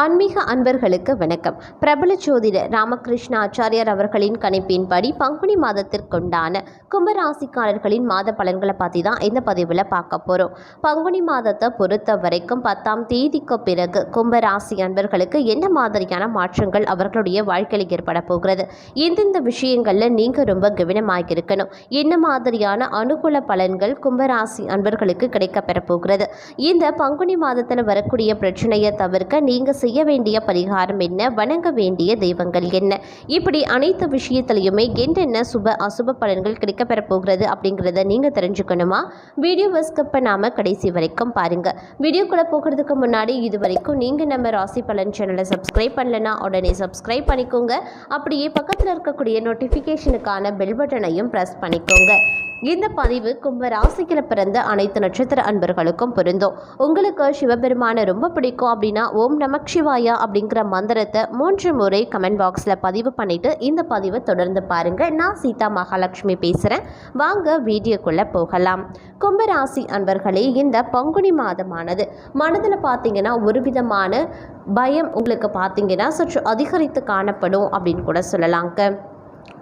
ஆன்மீக அன்பர்களுக்கு வணக்கம். பிரபல ஜோதிடர் ராமகிருஷ்ண ஆச்சாரியார் அவர்களின் கணிப்பின்படி பங்குனி மாதத்திற்குண்டான கும்பராசிக்காரர்களின் மாத பலன்களை பற்றி தான் இந்த பதிவில் பார்க்க போகிறோம் பங்குனி மாதத்தை பொறுத்த வரைக்கும் பத்தாம் தேதிக்கு பிறகு கும்பராசி அன்பர்களுக்கு என்ன மாதிரியான மாற்றங்கள் அவர்களுடைய வாழ்க்கையில் ஏற்பட போகிறது? எந்தெந்த விஷயங்களில் நீங்கள் ரொம்ப கவனமாக இருக்கணும்? என்ன மாதிரியான அனுகூல பலன்கள் கும்பராசி அன்பர்களுக்கு கிடைக்கப்பெற போகிறது? இந்த பங்குனி மாதத்தில் வரக்கூடிய பிரச்சனையை தவிர்க்க நீங்கள் செய்ய வேண்டிய பரிகாரம் என்ன? வணங்க வேண்டிய தெய்வங்கள் என்ன? இப்படி அனைத்து விஷயத்திலையுமே என்னென்ன சுப அசுப பலன்கள் கிடைக்கப்பெற போகிறது அப்படிங்கிறத நீங்கள் தெரிஞ்சுக்கணுமா? வீடியோவை ஸ்கிப் பண்ணாமல் கடைசி வரைக்கும் பாருங்கள் வீடியோக்குள்ளே போகிறதுக்கு முன்னாடி இது வரைக்கும் நீங்கள் நம்ம ராசி பலன் சேனலை சப்ஸ்கிரைப் பண்ணலனா உடனே சப்ஸ்கிரைப் பண்ணிக்கோங்க. அப்படியே பக்கத்தில் இருக்கக்கூடிய நோட்டிஃபிகேஷனுக்கான பெல் பட்டனையும் ப்ரெஸ் பண்ணிக்கோங்க. இந்த பதிவு கும்ப ராசிக்கில் பிறந்த அனைத்து நட்சத்திர அன்பர்களுக்கும் பொருந்தும். உங்களுக்கு சிவபெருமானை ரொம்ப பிடிக்கும் அப்படின்னா ஓம் நமக் சிவாயா அப்படிங்கிற மந்திரத்தை மூன்று முறை கமெண்ட் பாக்ஸில் பதிவு பண்ணிட்டு இந்த பதிவை தொடர்ந்து பாருங்க. நான் சீதா மகாலட்சுமி பேசுகிறேன் வாங்க வீடியோக்குள்ளே போகலாம். கும்பராசி அன்பர்களே இந்த பங்குனி மாதமானது மனதில் பார்த்தீங்கன்னா ஒரு விதமான பயம் உங்களுக்கு பார்த்தீங்கன்னா சற்று அதிகரித்து காணப்படும் அப்படின்னு கூட சொல்லலாங்க.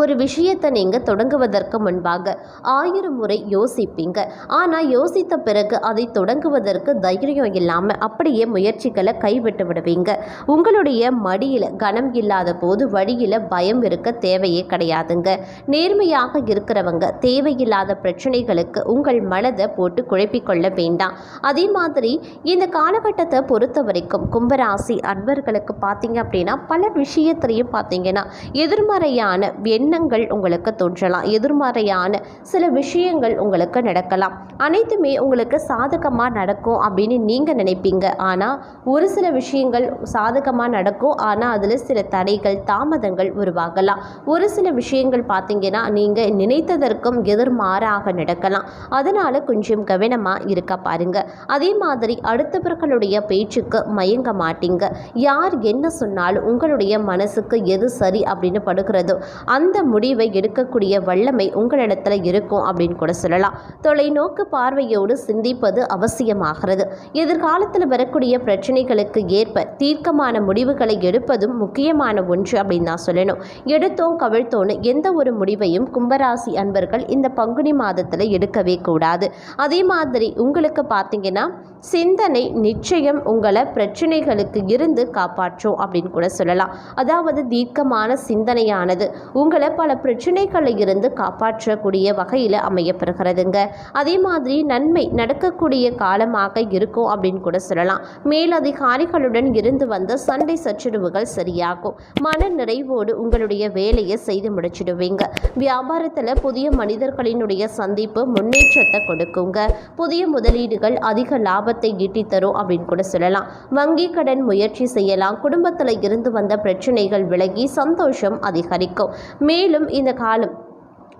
ஒரு விஷயத்தை நீங்கள் தொடங்குவதற்கு முன்பாக ஆயிரம் முறை யோசிப்பீங்க. ஆனால் யோசித்த பிறகு அதை தொடங்குவதற்கு தைரியம் இல்லாமல் அப்படியே முயற்சிகளை கைவிட்டு விடுவீங்க. உங்களுடைய மடியில் கனம் இல்லாத போது வழியில் பயம் இருக்க தேவையே கிடையாதுங்க. நேர்மையாக இருக்கிறவங்க தேவையில்லாத பிரச்சனைகளுக்கு உங்கள் மனதை போட்டு குழப்பிக்கொள்ள வேண்டாம். அதே மாதிரி இந்த காலகட்டத்தை பொறுத்த வரைக்கும் கும்பராசி அன்பர்களுக்கு பார்த்தீங்க அப்படின்னா பல விஷயத்திலையும் பார்த்தீங்கன்னா எதிர்மறையான எண்ணங்கள் உங்களுக்கு தோன்றலாம். எதிர்மறையான சில விஷயங்கள் உங்களுக்கு நடக்கலாம். அனைத்துமே உங்களுக்கு சாதகமாக நடக்கும் அப்படின்னு நீங்கள் நினைப்பீங்க. ஆனால் ஒரு சில விஷயங்கள் சாதகமாக நடக்கும். ஆனால் அதில் சில தடைகள் தாமதங்கள் உருவாகலாம். ஒரு சில விஷயங்கள் பார்த்தீங்கன்னா நீங்கள் நினைத்ததற்கும் எதிர்மாறாக நடக்கலாம். அதனால் கொஞ்சம் கவனமாக இருக்க பாருங்க. அதே மாதிரி அடுத்தவர்களுடைய பேச்சுக்கு மயங்க மாட்டீங்க. யார் என்ன சொன்னாலும் உங்களுடைய மனசுக்கு எது சரி அப்படின்னு படுகிறதோ அந்த முடிவை எடுக்கக்கூடிய வல்லமை உங்களிடத்துல இருக்கும் அப்படின்னு கூட சொல்லலாம். தொலைநோக்கு பார்வையோடு சிந்திப்பது அவசியமாகிறது. எதிர்காலத்தில் வரக்கூடிய பிரச்சனைகளுக்கு ஏற்ப தீர்க்கமான முடிவுகளை எடுப்பதும் முக்கியமான ஒன்று அப்படின்னு தான் சொல்லணும். எடுத்தோம் கவிழ்த்தோன்னு எந்த ஒரு முடிவையும் கும்பராசி அன்பர்கள் இந்த பங்குனி மாதத்தில் எடுக்கவே கூடாது. அதே மாதிரி உங்களுக்கு பார்த்தீங்கன்னா சிந்தனை நிச்சயம் உங்களை பிரச்சனைகளுக்கு இருந்து காப்பாற்றும் அப்படின்னு கூட சொல்லலாம். அதாவது தீர்க்கமான சிந்தனையானது. உங்களை பல பிரச்சனைகளில் இருந்து காப்பாற்றக்கூடிய வகையில் அமையப்பெறுகிறதுங்க. அதே மாதிரி நன்மை நடக்கக்கூடிய காலமாக இருக்கும் அப்படின்னு கூட சொல்லலாம். மேலதிகாரிகளுடன் இருந்து வந்த சண்டை சச்சரவுகள் சரியாகும். மன நிறைவோடு உங்களுடைய வேலையை செய்து முடிச்சிடுவீங்க. வியாபாரத்தில் புதிய மனிதர்களினுடைய சந்திப்பு முன்னேற்றத்தை கொடுக்குங்க. புதிய முதலீடுகள் அதிக லாபத்தை ஈட்டி தரும் அப்படின்னு கூட சொல்லலாம். வங்கி கடன் முயற்சி செய்யலாம். குடும்பத்தில் இருந்து வந்த பிரச்சனைகள் விலகி சந்தோஷம் அதிகரிக்கும். மேலும் இந்த காலம்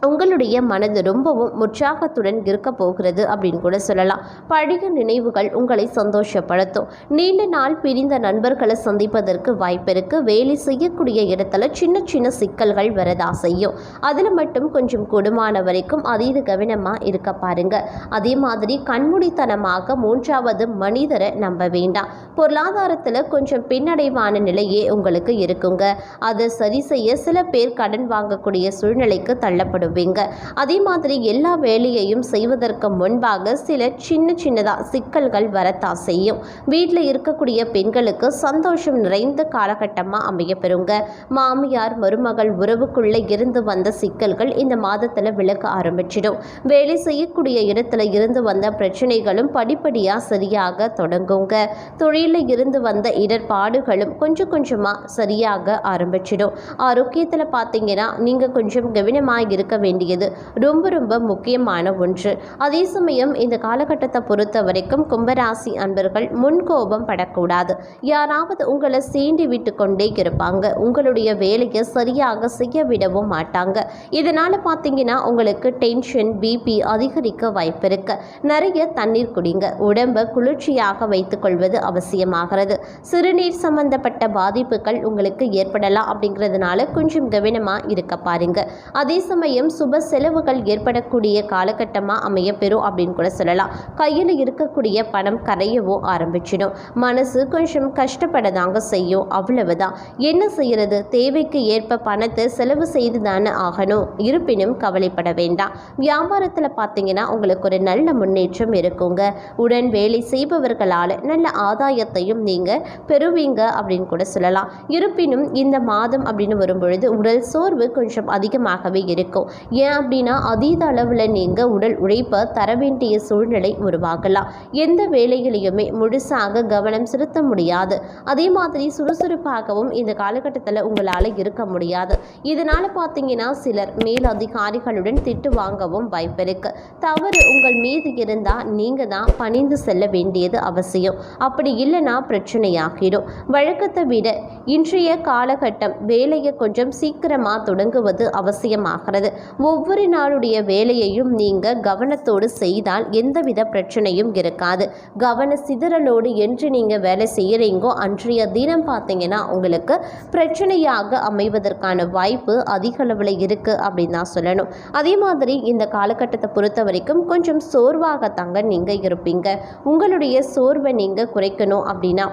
உங்களுடைய மனது ரொம்பவும் உற்சாகத்துடன் இருக்க போகிறது அப்படின்னு கூட சொல்லலாம். பழைய நினைவுகள் உங்களை சந்தோஷப்படுத்தும். நீண்ட நாள் பிரிந்த நண்பர்களை சந்திப்பதற்கு வாய்ப்பிருக்கு வேலை செய்யக்கூடிய இடத்துல சின்ன சின்ன சிக்கல்கள் வரதா செய்யும். அதில் மட்டும் கொஞ்சம் கொடுமான வரைக்கும் அதீத கவனமாக இருக்க பாருங்க. அதே மாதிரி கண்மூடித்தனமாக மூன்றாவது மனிதரை நம்ப வேண்டாம். பொருளாதாரத்தில் கொஞ்சம் பின்னடைவான நிலையே உங்களுக்கு இருக்குங்க. அதை சரி செய்ய சில பேர் கடன் வாங்கக்கூடிய சூழ்நிலைக்கு தள்ளப்படும் கஷ்டப்படுவீங்க அதே மாதிரி எல்லா வேலையையும் செய்வதற்கு முன்பாக சில சின்ன சின்னதாக சிக்கல்கள் வரத்தான் செய்யும். வீட்டில் இருக்கக்கூடிய பெண்களுக்கு சந்தோஷம் நிறைந்த காலகட்டமாக அமைய பெறுங்க மாமியார் மருமகள் உறவுக்குள்ளே இருந்து வந்த சிக்கல்கள் இந்த மாதத்தில் விளக்க ஆரம்பிச்சிடும். வேலை செய்யக்கூடிய இடத்துல இருந்து வந்த பிரச்சனைகளும் படிப்படியாக சரியாக தொடங்குங்க. தொழிலில் இருந்து வந்த இடர்பாடுகளும் கொஞ்சம் கொஞ்சமாக சரியாக ஆரம்பிச்சிடும். ஆரோக்கியத்தில் பார்த்தீங்கன்னா நீங்கள் கொஞ்சம் கவனமாக இருக்க வேண்டியது ரொம்ப ரொம்ப முக்கியமான ஒன்று. அதே சமயம் இந்த காலகட்டத்தை பொறுத்த வரைக்கும் கும்பராசி அன்பர்கள் முன்கோபம் படக்கூடாது. யாராவது உங்களை சீண்டி விட்டு கொண்டே இருப்பாங்க. உங்களுடைய வேலையை சரியாக செய்ய விடவும் மாட்டாங்க. இதனால் பார்த்தீங்கன்னா உங்களுக்கு டென்ஷன் பிபி அதிகரிக்க வாய்ப்பு இருக்கு. நிறைய தண்ணீர் குடிங்க. உடம்பை குளிர்ச்சியாக வைத்துக்கொள்வது அவசியமாகிறது. சிறுநீர் சம்பந்தப்பட்ட பாதிப்புகள் உங்களுக்கு ஏற்படலாம் அப்படிங்கிறதுனால கொஞ்சம் கவனமாக இருக்க பாருங்க. அதே சமயம் சமயம் சுப செலவுகள் ஏற்படக்கூடிய காலகட்டமாக அமையப்பெறும் அப்படின்னு கூட சொல்லலாம். கையில் இருக்கக்கூடிய பணம் கரையவோ ஆரம்பிச்சிடும். மனசு கொஞ்சம் கஷ்டப்படதாங்க செய்யும். அவ்வளவுதான். என்ன செய்யறது? தேவைக்கு ஏற்ப பணத்தை செலவு செய்து தானே ஆகணும். இருப்பினும் கவலைப்பட வேண்டாம். வியாபாரத்தில் பார்த்தீங்கன்னா உங்களுக்கு ஒரு நல்ல முன்னேற்றம் இருக்குங்க. உடன் வேலை செய்பவர்களால் நல்ல ஆதாயத்தையும் நீங்கள் பெறுவீங்க அப்படின்னு கூட சொல்லலாம். இருப்பினும் இந்த மாதம் அப்படின்னு வரும்பொழுது உடல் சோர்வு கொஞ்சம் அதிகமாகவே இருக்கும். ஏன் அப்படின்னா அதீத அளவில் நீங்கள் உடல் உழைப்பை தர வேண்டிய சூழ்நிலை உருவாகலாம். எந்த வேலைகளையுமே முழுசாக கவனம் செலுத்த முடியாது. அதே மாதிரி சுறுசுறுப்பாகவும் இந்த காலகட்டத்தில் உங்களால் இருக்க முடியாது. இதனால் பார்த்தீங்கன்னா சிலர் மேலதிகாரிகளுடன் திட்டு வாங்கவும் வாய்ப்பிருக்கு. தவறு உங்கள் மீது இருந்தால் நீங்கள் தான் பணிந்து செல்ல வேண்டியது அவசியம். அப்படி இல்லைன்னா பிரச்சனையாகிடும். வழக்கத்தை விட இன்றைய காலகட்டம் வேலையை கொஞ்சம் சீக்கிரமாக தொடங்குவது அவசியமாகிறது. ஒவ்வொரு நாளுடைய வேலையையும் நீங்கள் கவனத்தோடு செய்தால் எந்தவித பிரச்சனையும் இருக்காது. கவன சிதறலோடு என்று நீங்கள் வேலை செய்கிறீங்கோ அன்றைய தினம் பார்த்தீங்கன்னா உங்களுக்கு பிரச்சனையாக அமைவதற்கான வாய்ப்பு அதிக அளவில் இருக்குது அப்படின்னு தான் சொல்லணும். அதே மாதிரி இந்த காலகட்டத்தை பொறுத்த வரைக்கும் கொஞ்சம் சோர்வாகத்தாங்க நீங்கள் இருப்பீங்க. உங்களுடைய சோர்வை நீங்கள் குறைக்கணும் அப்படின்னா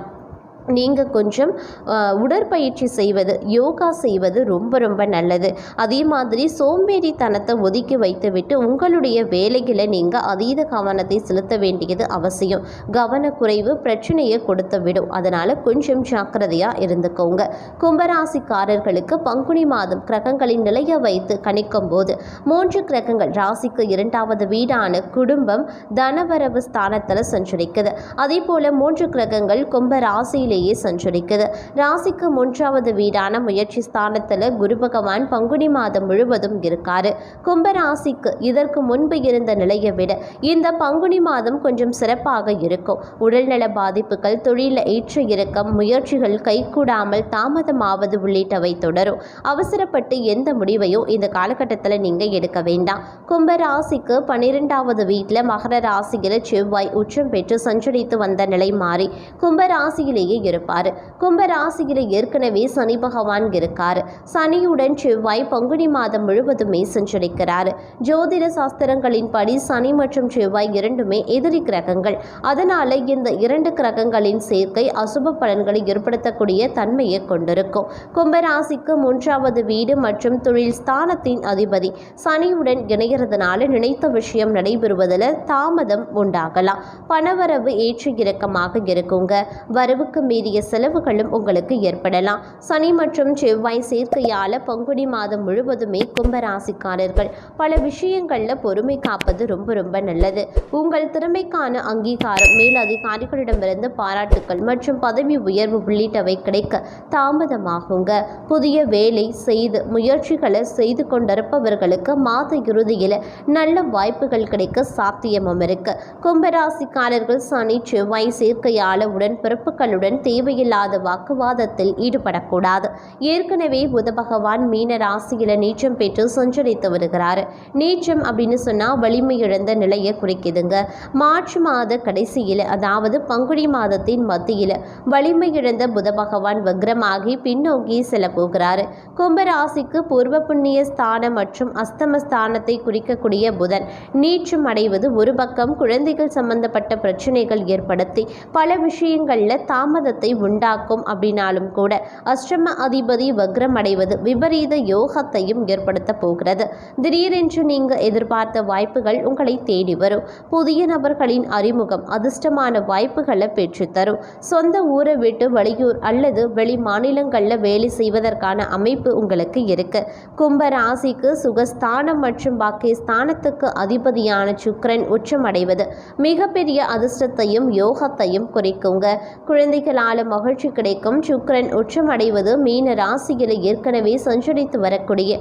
நீங்கள் கொஞ்சம் உடற்பயிற்சி செய்வது யோகா செய்வது ரொம்ப ரொம்ப நல்லது. அதே மாதிரி சோம்பேறித்தனத்தை ஒதுக்கி வைத்துவிட்டு உங்களுடைய வேலைகளை நீங்கள் அதீத கவனத்தை செலுத்த வேண்டியது அவசியம். கவனக்குறைவு பிரச்சனையை கொடுத்து விடும். அதனால் கொஞ்சம் ஜாக்கிரதையாக இருந்துக்கோங்க. கும்பராசிக்காரர்களுக்கு பங்குனி மாதம் கிரகங்களின் நிலையை வைத்து கணிக்கும் போது மூன்று கிரகங்கள் ராசிக்கு இரண்டாவது வீடான குடும்பம் தனவரவு ஸ்தானத்தில் சஞ்சரிக்குது. அதே போல் மூன்று கிரகங்கள் கும்ப ராசியிலேயே சஞ்சரிக்குது ராசிக்கு மூன்றாவது வீடான முயற்சி ஸ்தானத்தில் குரு பகவான் பங்குனி மாதம் முழுவதும் இருக்காரு. கும்ப ராசிக்கு இதற்கு முன்பு இருந்த நிலையை விட இந்த பங்குனி மாதம் கொஞ்சம் சிறப்பாக இருக்கும். உடல்நல பாதிப்புகள் தொழில ஏற்ற இறக்கம் முயற்சிகள் கைகூடாமல் தாமதமாவது உள்ளிட்டவை தொடரும். அவசரப்பட்டு எந்த முடிவையும் இந்த காலகட்டத்தில் நீங்கள் எடுக்க வேண்டாம். கும்ப ராசிக்கு பன்னிரெண்டாவது வீட்டில் மகர ராசியில் செவ்வாய் உச்சம் பெற்று சஞ்சரித்து வந்த நிலை மாறி கும்ப ராசியிலேயே இருப்பார். கும்பராசியில் ஏற்கனவே சனி பகவான் இருக்கார். சனியுடன் செவ்வாய் பங்குனி மாதம் முழுவதுமே சஞ்சரிக்கிறார் ஜோதிட சாஸ்திரங்களின் படி சனி மற்றும் செவ்வாய் இரண்டுமே எதிரி கிரகங்கள். அதனால இந்த இரண்டு கிரகங்களின் சேர்க்கை அசுப பலன்களை ஏற்படுத்தக்கூடிய தன்மையை கொண்டிருக்கும். கும்பராசிக்கு மூன்றாவது வீடு மற்றும் தொழில் ஸ்தானத்தின் அதிபதி சனியுடன் இணைகிறதுனால நினைத்த விஷயம் நடைபெறுவதில் தாமதம் உண்டாகலாம். பணவரவு ஏற்ற இறக்கமாக இருக்குங்க. வரவுக்கு மீறிய செலவுகளும் உங்களுக்கு ஏற்படலாம். சனி மற்றும் செவ்வாய் சேர்க்கையால பங்குனி மாதம் முழுவதுமே கும்பராசிக்காரர்கள். பல விஷயங்களில் பொறுமை காப்பது ரொம்ப ரொம்ப நல்லது. உங்கள் திறமைக்கான அங்கீகாரம் மேலதிகாரிகளிடமிருந்து பாராட்டுக்கள் மற்றும் பதவி உயர்வு உள்ளிட்டவை கிடைக்க தாமதமாகுங்க. புதிய வேலை செய்து முயற்சிகளை செய்து கொண்டிருப்பவர்களுக்கு மாத இறுதியில் நல்ல வாய்ப்புகள் கிடைக்க சாத்தியமும் இருக்கு. கும்பராசிக்காரர்கள் சனி செவ்வாய் சேர்க்கையாள உடன் பிறப்புகளுடன் தேவையில்லாத வாக்குவாதத்தில் ஈடுபடக்கூடாது. ஏற்கனவே புத பகவான் மீன ராசியில நீச்சம் பெற்று சஞ்சரித்து வருகிறார். நீச்சம் அப்படின்னு சொன்னா வலிமை இழந்த நிலையை குறிக்குதுங்க. மார்ச் மாத கடைசியில் அதாவது பங்குனி மாதத்தின் மத்தியில் வலிமை இழந்த புத பகவான் வக்ரமாகி பின்னோக்கி செல்ல போகிறார். கும்பராசிக்கு பூர்வ புண்ணிய ஸ்தானம் மற்றும் அஸ்தம ஸ்தானத்தை குறிக்கக்கூடிய புதன் நீச்சம் அடைவது ஒரு பக்கம் குழந்தைகள் சம்பந்தப்பட்ட பிரச்சனைகள் ஏற்படுத்தி பல விஷயங்களில் தாமதத்தை உண்டாக்கும் அப்படின்னாலும் கூட அஷ்டம அதிபதி வக்ரம் அடைவது விபரீத யோகத்தையும் ஏற்படுத்த போகிறது. திடீரென்று நீங்கள் எதிர்பார்த்த வாய்ப்புகள் உங்களை தேடி வரும். புதிய நபர்களின் அறிமுகம் அதிர்ஷ்டமான வாய்ப்புகளை பெற்றுத்தரும். சொந்த ஊரை விட்டு வெளியூர் அல்லது வெளி மாநிலங்களில் வேலை செய்வதற்கான அமைப்பு உங்களுக்கு இருக்கு. கும்ப ராசிக்கு சுகஸ்தானம் மற்றும் பாக்கியஸ்தானத்துக்கு அதிபதியான சுக்கரன் உச்சமடைவது மிகப்பெரிய அதிர்ஷ்டத்தையும் யோகத்தையும் குறிக்குங்க. குழந்தைகள் குழந்தைகளால் மகிழ்ச்சி கிடைக்கும். சுக்கிரன் உச்சமடைவது மீன ராசியில் ஏற்கனவே சஞ்சரித்து வரக்கூடிய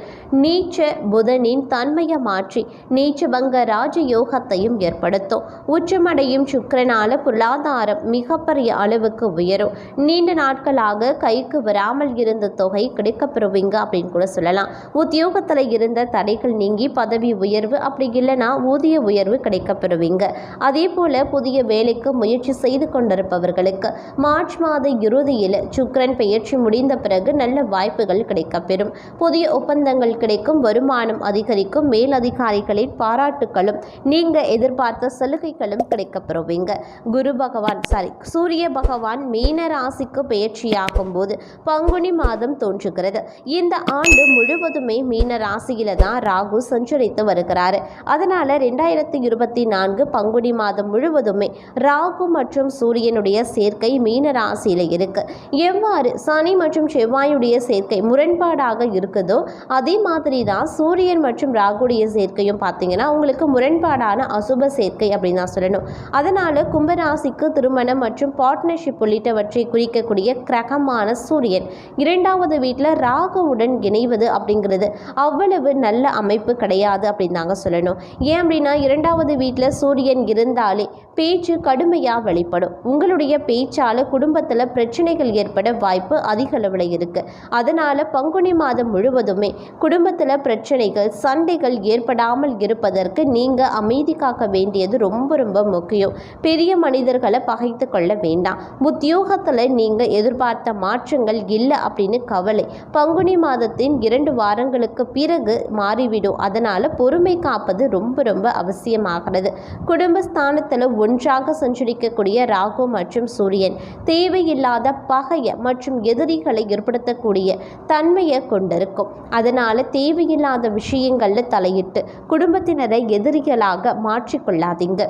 நீச்ச புதனின் தன்மையை மாற்றி நீச்சபங்க ராஜ யோகத்தையும் ஏற்படுத்தும் உச்சமடையும் சுக்கரனால பொருளாதாரம் மிகப்பெரிய அளவுக்கு உயரும். நீண்ட நாட்களாக கைக்கு வராமல் இருந்த தொகை கிடைக்கப்பெறுவீங்க அப்படின்னு கூட சொல்லலாம். உத்தியோகத்தில் இருந்த தடைகள் நீங்கி பதவி உயர்வு அப்படி இல்லைன்னா ஊதிய உயர்வு கிடைக்கப்பெறுவீங்க. அதே போல புதிய வேலைக்கு முயற்சி செய்து கொண்டிருப்பவர்களுக்கு மாற்று மார்ச் மாத இறுதியில் சுக்ரன் பெயர்ச்சி முடிந்த பிறகு நல்ல வாய்ப்புகள் கிடைக்கப்பெறும். புதிய ஒப்பந்தங்கள் கிடைக்கும் வருமானம் அதிகரிக்கும் மேலதிகாரிகளின் பாராட்டுகளும் நீங்க எதிர்பார்த்த சலுகைகளும் கிடைக்கப்பெறுவீங்க. குரு பகவான் சாரி சூரிய பகவான் மீன ராசிக்கு பெயர்ச்சியாகும் போது பங்குனி மாதம் தோன்றுகிறது. இந்த ஆண்டு முழுவதுமே மீன ராசியில தான் ராகு சஞ்சரித்து வருகிறாரு. அதனால ரெண்டாயிரத்தி இருபத்தி நான்கு பங்குனி மாதம் முழுவதுமே ராகு மற்றும் சூரியனுடைய சேர்க்கை மீன ராசியில் இருக்கு. எவ்வாறு சனி மற்றும் செவ்வாயுடைய சேர்க்கை முரண்பாடாக இருக்குதோ அதே மாதிரி தான் சூரியன் மற்றும் ராகுடைய சேர்க்கையும் பார்த்தீங்கன்னா உங்களுக்கு முரண்பாடான அசுப சேர்க்கை அப்படின்னு தான் சொல்லணும். அதனால கும்பராசிக்கு திருமணம் மற்றும் பார்ட்னர்ஷிப் உள்ளிட்டவற்றை குறிக்கக்கூடிய கிரகமான சூரியன் இரண்டாவது வீட்டில் ராகுவுடன் இணைவது அப்படிங்கிறது அவ்வளவு நல்ல அமைப்பு கிடையாது அப்படின்னு தாங்க சொல்லணும். ஏன் அப்படின்னா இரண்டாவது வீட்டில் சூரியன் இருந்தாலே பேச்சு கடுமையாக வெளிப்படும். உங்களுடைய பேச்சால் குடும்பத்தில் பிரச்சனைகள் ஏற்பட வாய்ப்பு அதிக அளவில் இருக்குது அதனால் பங்குனி மாதம் முழுவதுமே குடும்பத்தில் பிரச்சனைகள் சண்டைகள் ஏற்படாமல் இருப்பதற்கு நீங்கள் அமைதி காக்க வேண்டியது ரொம்ப ரொம்ப முக்கியம். பெரிய மனிதர்களை பகைத்து கொள்ள வேண்டாம். உத்தியோகத்தில் நீங்கள் எதிர்பார்த்த மாற்றங்கள் இல்லை அப்படின்னு கவலை. பங்குனி மாதத்தின் இரண்டு வாரங்களுக்கு பிறகு மாறிவிடும். அதனால் பொறுமை காப்பது ரொம்ப ரொம்ப அவசியமாகிறது. குடும்பஸ்தானத்தில் ஒன்றாக சஞ்சரிக்கக்கூடிய ராகு மற்றும் சூரியன். தேவையில்லாத பகைய மற்றும் எதிரிகளை ஏற்படுத்தக்கூடிய தன்மையை கொண்டிருக்கும். அதனால் தேவையில்லாத விஷயங்களில் தலையிட்டு குடும்பத்தினரை எதிரிகளாக மாற்றிக்கொள்ளாதீங்க.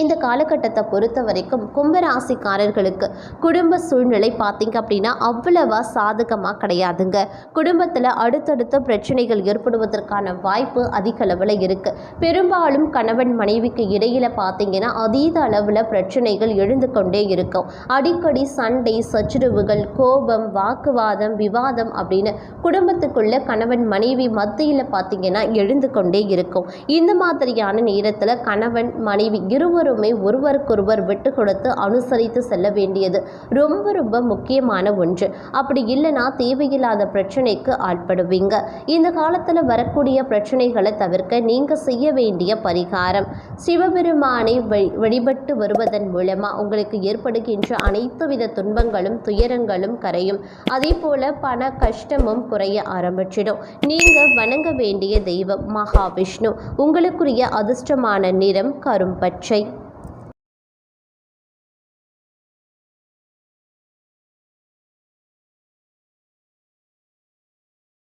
இந்த காலகட்டத்தை பொறுத்த வரைக்கும் கும்பராசிக்காரர்களுக்கு குடும்ப சூழ்நிலை பார்த்திங்க அப்படின்னா அவ்வளவா சாதகமாக கிடையாதுங்க. குடும்பத்தில் அடுத்தடுத்த பிரச்சனைகள் ஏற்படுவதற்கான வாய்ப்பு அதிக அளவில் இருக்குது பெரும்பாலும் கணவன் மனைவிக்கு இடையில் பார்த்தீங்கன்னா அதீத அளவில் பிரச்சனைகள் எழுந்து கொண்டே இருக்கும். அடிக்கடி சண்டை சச்சுரவுகள் கோபம் வாக்குவாதம் விவாதம் அப்படின்னு குடும்பத்துக்குள்ள கணவன் மனைவி மத்தியில் பார்த்தீங்கன்னா எழுந்து கொண்டே இருக்கும். இந்த மாதிரியான நேரத்தில் கணவன் மனைவி இருவருமே ஒருவருக்கொருவர் விட்டு கொடுத்து அனுசரித்து செல்ல வேண்டியது ரொம்ப ரொம்ப முக்கியமான ஒன்று. அப்படி இல்லைன்னா தேவையில்லாத பிரச்சனைக்கு ஆட்படுவீங்க. இந்த காலத்தில் வரக்கூடிய பிரச்சனைகளை தவிர்க்க நீங்கள் செய்ய வேண்டிய பரிகாரம். சிவபெருமானை வழி வழிபட்டு வருவதன் மூலமாக உங்களுக்கு ஏற்படுகின்ற அனைத்து வித துன்பங்களும் துயரங்களும் கரையும். அதே போல பண கஷ்டமும் குறைய ஆரம்பிச்சிடும். நீங்கள் வணங்க வேண்டிய தெய்வம் மகாவிஷ்ணு. உங்களுக்குரிய அதிர்ஷ்டமான நிறம் கரும்பச்சை.